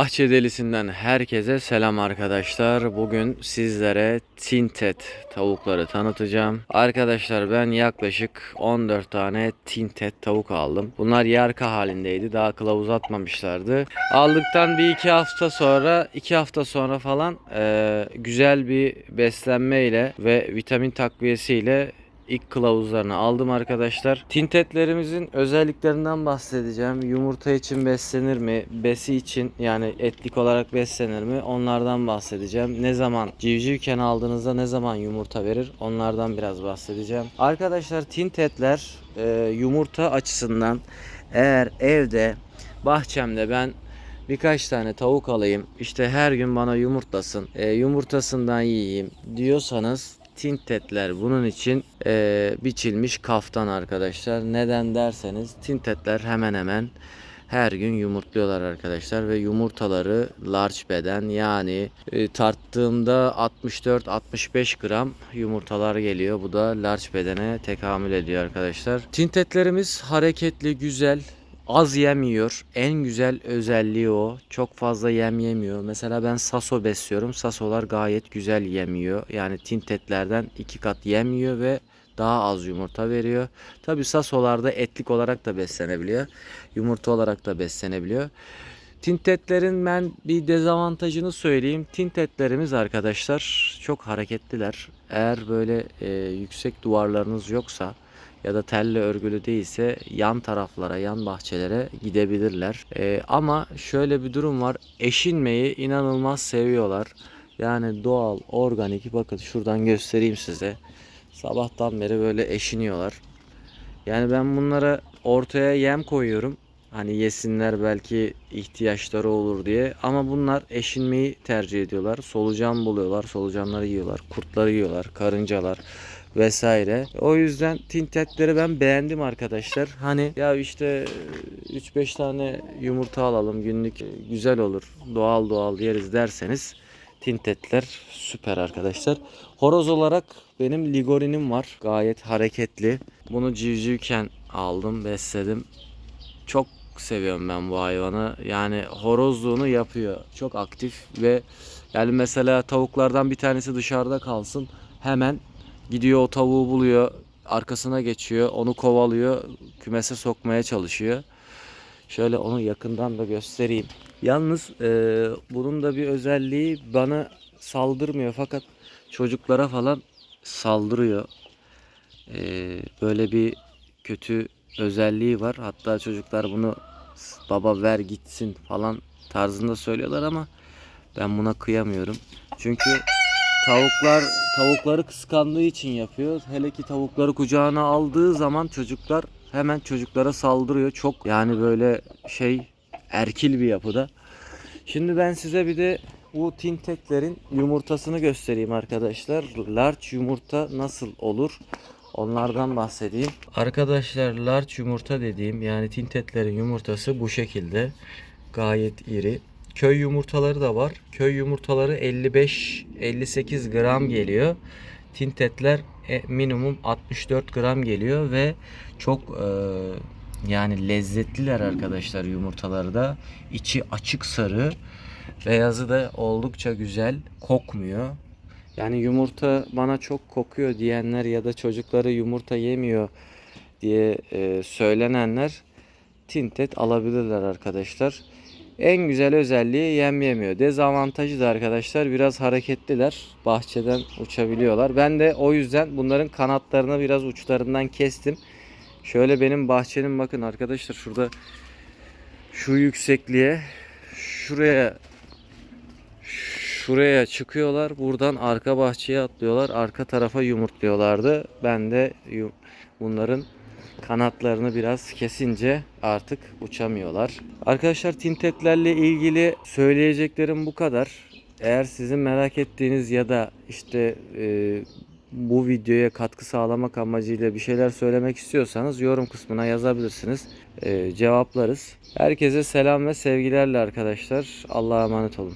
Bahçe Delisi'nden herkese selam arkadaşlar. Bugün sizlere Tintet tavukları tanıtacağım. Arkadaşlar ben yaklaşık 14 tane Tintet tavuk aldım. Bunlar yarka halindeydi. Daha kılavuz atmamışlardı. Aldıktan bir iki hafta sonra, iki hafta sonra falan eee, güzel bir beslenmeyle ve vitamin takviyesiyle ilk kılavuzlarını aldım arkadaşlar. Tintetlerimizin özelliklerinden bahsedeceğim. Yumurta için beslenir mi? Besi için yani etlik olarak beslenir mi? Onlardan bahsedeceğim. Ne zaman civcivken aldığınızda ne zaman yumurta verir? Onlardan biraz bahsedeceğim. Arkadaşlar tintetler e, yumurta açısından eğer evde bahçemde ben birkaç tane tavuk alayım işte her gün bana yumurtlasın e, yumurtasından yiyeyim diyorsanız tintetler bunun için e, biçilmiş kaftan arkadaşlar neden derseniz tintetler hemen hemen her gün yumurtluyorlar arkadaşlar ve yumurtaları large beden yani e, tarttığımda 64-65 gram yumurtalar geliyor. Bu da large bedene tekamül ediyor arkadaşlar. Tintetlerimiz hareketli, güzel, az yemiyor. En güzel özelliği o. Çok fazla yem yemiyor. Mesela ben saso besliyorum. Sasolar gayet güzel yemiyor. Yani tintetlerden iki kat yemiyor ve daha az yumurta veriyor. Tabi sasolarda etlik olarak da beslenebiliyor. Yumurta olarak da beslenebiliyor. Tintetlerin ben bir dezavantajını söyleyeyim. Tintetlerimiz arkadaşlar çok hareketliler. Eğer böyle e, yüksek duvarlarınız yoksa ya da telle örgülü değilse yan taraflara, yan bahçelere gidebilirler. E, ama şöyle bir durum var. Eşinmeyi inanılmaz seviyorlar. Yani doğal, organik. Bakın şuradan göstereyim size. Sabahtan beri böyle eşiniyorlar. Yani ben bunlara ortaya yem koyuyorum. Hani yesinler belki ihtiyaçları olur diye. Ama bunlar eşinmeyi tercih ediyorlar. Solucan buluyorlar. Solucanları yiyorlar. Kurtları yiyorlar. Karıncalar vesaire. O yüzden tintetleri ben beğendim arkadaşlar. Hani ya işte 3-5 tane yumurta alalım günlük güzel olur. Doğal doğal yeriz derseniz tintetler süper arkadaşlar. Horoz olarak benim ligorinim var. Gayet hareketli. Bunu civcivken aldım, besledim. Çok seviyorum ben bu hayvanı. Yani horozluğunu yapıyor. Çok aktif ve yani mesela tavuklardan bir tanesi dışarıda kalsın. Hemen gidiyor o tavuğu buluyor. Arkasına geçiyor. Onu kovalıyor. Kümese sokmaya çalışıyor. Şöyle onu yakından da göstereyim. Yalnız e, bunun da bir özelliği bana saldırmıyor fakat çocuklara falan saldırıyor. E, böyle bir kötü özelliği var. Hatta çocuklar bunu baba ver gitsin falan tarzında söylüyorlar ama ben buna kıyamıyorum. Çünkü tavuklar tavukları kıskandığı için yapıyor. Hele ki tavukları kucağına aldığı zaman çocuklar hemen çocuklara saldırıyor. Çok yani böyle şey erkil bir yapıda. Şimdi ben size bir de bu tinteklerin yumurtasını göstereyim arkadaşlar. Large yumurta nasıl olur? Onlardan bahsedeyim. Arkadaşlar large yumurta dediğim yani tintetlerin yumurtası bu şekilde. Gayet iri. Köy yumurtaları da var. Köy yumurtaları 55-58 gram geliyor. Tintetler e, minimum 64 gram geliyor ve çok e, yani lezzetliler arkadaşlar yumurtaları da. İçi açık sarı. Beyazı da oldukça güzel. Kokmuyor. Yani yumurta bana çok kokuyor diyenler ya da çocukları yumurta yemiyor diye e, söylenenler tintet alabilirler arkadaşlar. En güzel özelliği yem yemiyor. Dezavantajı da arkadaşlar biraz hareketliler. Bahçeden uçabiliyorlar. Ben de o yüzden bunların kanatlarını biraz uçlarından kestim. Şöyle benim bahçenin bakın arkadaşlar şurada şu yüksekliğe şuraya şuraya çıkıyorlar. Buradan arka bahçeye atlıyorlar. Arka tarafa yumurtluyorlardı. Ben de bunların kanatlarını biraz kesince artık uçamıyorlar. Arkadaşlar tintetlerle ilgili söyleyeceklerim bu kadar. Eğer sizin merak ettiğiniz ya da işte e, bu videoya katkı sağlamak amacıyla bir şeyler söylemek istiyorsanız yorum kısmına yazabilirsiniz. E, cevaplarız. Herkese selam ve sevgilerle arkadaşlar. Allah'a emanet olun.